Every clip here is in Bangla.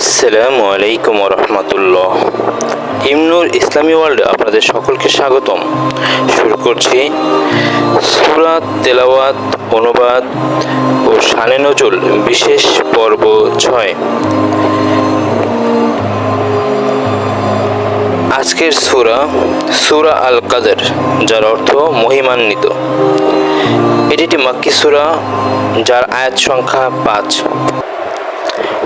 আসসালামু আলাইকুম রহমতুল্লাহ ইমনুর ইসলামী ওয়ার্ল্ডে আপনাদের সকলকে স্বাগতম। শুরু করছি সুরাত তেলাওয়াত, অনুবাদ ও শানে নজুল, বিশেষ পর্ব ছয়। আজকের সুরা সুরা আল কাদের যার অর্থ মহিমান্বিত। এটি একটি মাক্কি সুরা, যার আয়াত সংখ্যা পাঁচ।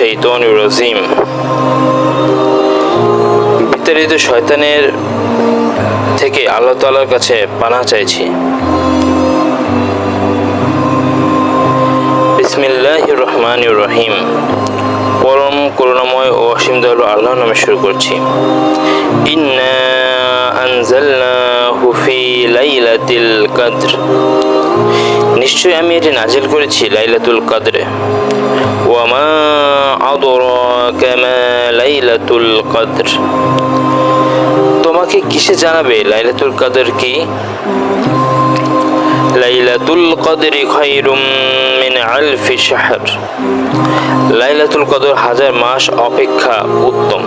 মিনাশ রাজিম। বিতাড়িত শয়তানের থেকে আল্লাহ তাআলার কাছে পানাহ চাইছি। বিসমিল্লাহির রহমানির রহিম। পরম করুণাময় ও অসীম দয়ালু আল্লাহর নামে শুরু করছি। ইন্না আনজালনাহু ফি লাইলাতিল কদর। নিশ্চয় আমি এটি নাজিল করেছি লাইলাতুল কদরে। ওয়ামা আদরাকা মা লাইলাতুল কদর তোমাকে কিসে জানাবে লাইলাতুল কদর কি লাইলাতুল কদরি খায়রুম মিন আলফি শাহর লাইলাতুল কদর হাজার মাস অপেক্ষা উত্তম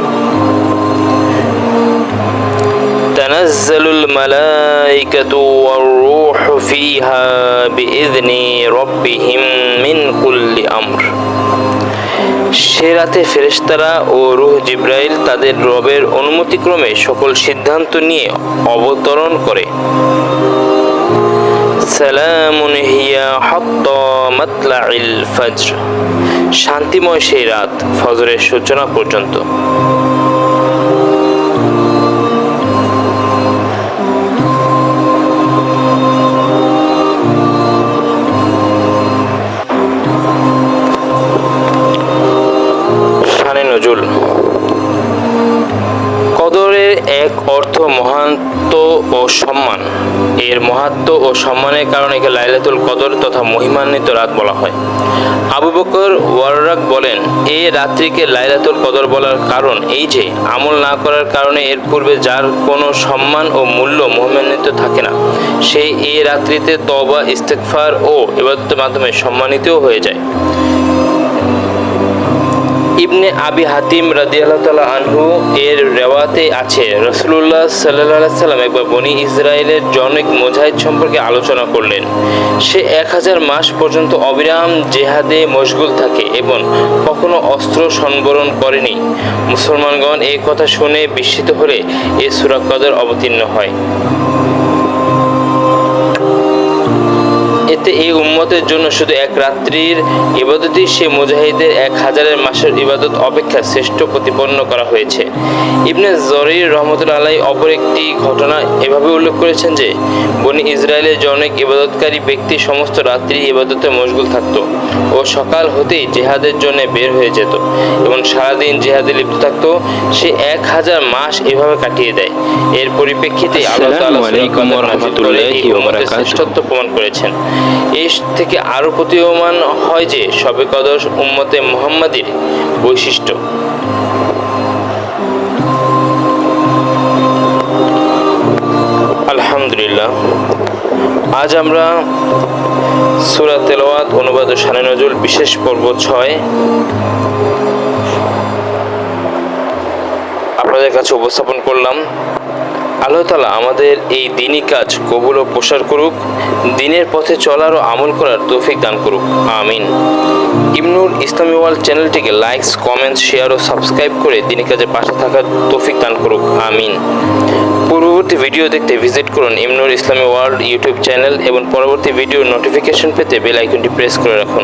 تنزل الملائكة والروح فيها بإذن ربهم من كل أمر সে রাতে ফেরেশতারা ও রুহ জিব্রাইল তাদের রবের অনুমতিক্রমে সকল সিদ্ধান্ত নিয়ে অবতরণ করে। শান্তিময় সেই রাত ফজরের সূচনা পর্যন্ত। নজুল কদরের এক অর্থ মহান্ত ও সম্মান। এর মহাত্ম ও সম্মানের কারণে একে লাইলাতুল কদর তথা মহিমান্বিত রাত বলা হয়। আবু বকর ওয়াররাক বলেন এই রাত্রিকে লাইলাতুল কদর বলার কারণ এই যে, আমল না করার কারণে এর পূর্বে যার কোনো সম্মান ও মূল্য মহিমান্বিত থাকে না, সেই এই রাত্রিতে তবা ইস্তেকফার ও ইবাদতের মাধ্যমে সম্মানিতও হয়ে যায়। ইবনে আবি হাতিম রাদিয়াল্লাহু তাআলা আনহু এর রেওয়াতে আছে রসুল্লাহ সাল্লাহ সাল্লাম একবার বনি ইসরায়েলের জনক মুজাহিদ সম্পর্কে আলোচনা করলেন। সে এক হাজার মাস পর্যন্ত অবিরাম জেহাদে মশগুল থাকে এবং কখনো অস্ত্র সংবরণ করেনি। মুসলমানগণ এই কথা শুনে বিস্মিত হলে এ সূরা অবতীর্ণ হয়। এই উম্মতের জন্য শুধু এক রাত্রির ইবাদতই সে মুজাহিদের এক হাজারের মাসের ইবাদত অপেক্ষা শ্রেষ্ঠ প্রতিপন্ন করা হয়েছে। ইবনে জরির রহমতুল্লা আলাই অপর একটি ঘটনা এভাবে উল্লেখ করেছেন যে বনি ইসরায়েলের জনক ইবাদতকারী ব্যক্তি সমস্ত রাত্রি ইবাদতে মশগুল থাকত ও সকাল হতেই জেহাদের জন্য বের হয়ে যেত এবং সারাদিন জেহাদে লিপ্ত থাকতো। সে এক হাজার মাস এভাবে কাটিয়ে দেয়। এর পরিপ্রেক্ষিতে আল্লাহ এই। শ্রেষ্ঠত্ব প্রমাণ করেছেন। এর থেকে আরও প্রতীয়মান হয় যে সবে কদর উম্মতে মুহাম্মাদির বৈশিষ্ট্য। আলহামদুলিল্লাহ। আজ আমরা সুরা তেলাওয়াত অনুবাদ ও শানে নজরুল বিশেষ পর্ব ছয় আপনাদের কাছে উপস্থাপন করলাম। আল্লাহ তালা আমাদের এই দিনই কাজ কবুল ও প্রসার করুক, দিনের পথে চলার ও আমল করার তৌফিক দান করুক। আমিন। ইমনুর ইসলামী ওয়ার্ল্ড চ্যানেলটিকে লাইকস কমেন্টস শেয়ার ও সাবস্ক্রাইব করে দিনই কাজে পাশে থাকার তৌফিক দান করুক। আমিন। পূর্ববর্তী ভিডিও দেখতে ভিজিট করুন ইমনুর ইসলামী ওয়ার্ল্ড ইউটিউব চ্যানেল এবং পরবর্তী ভিডিওর নোটিফিকেশন পেতে বেল আইকনটি প্রেস করে রাখুন।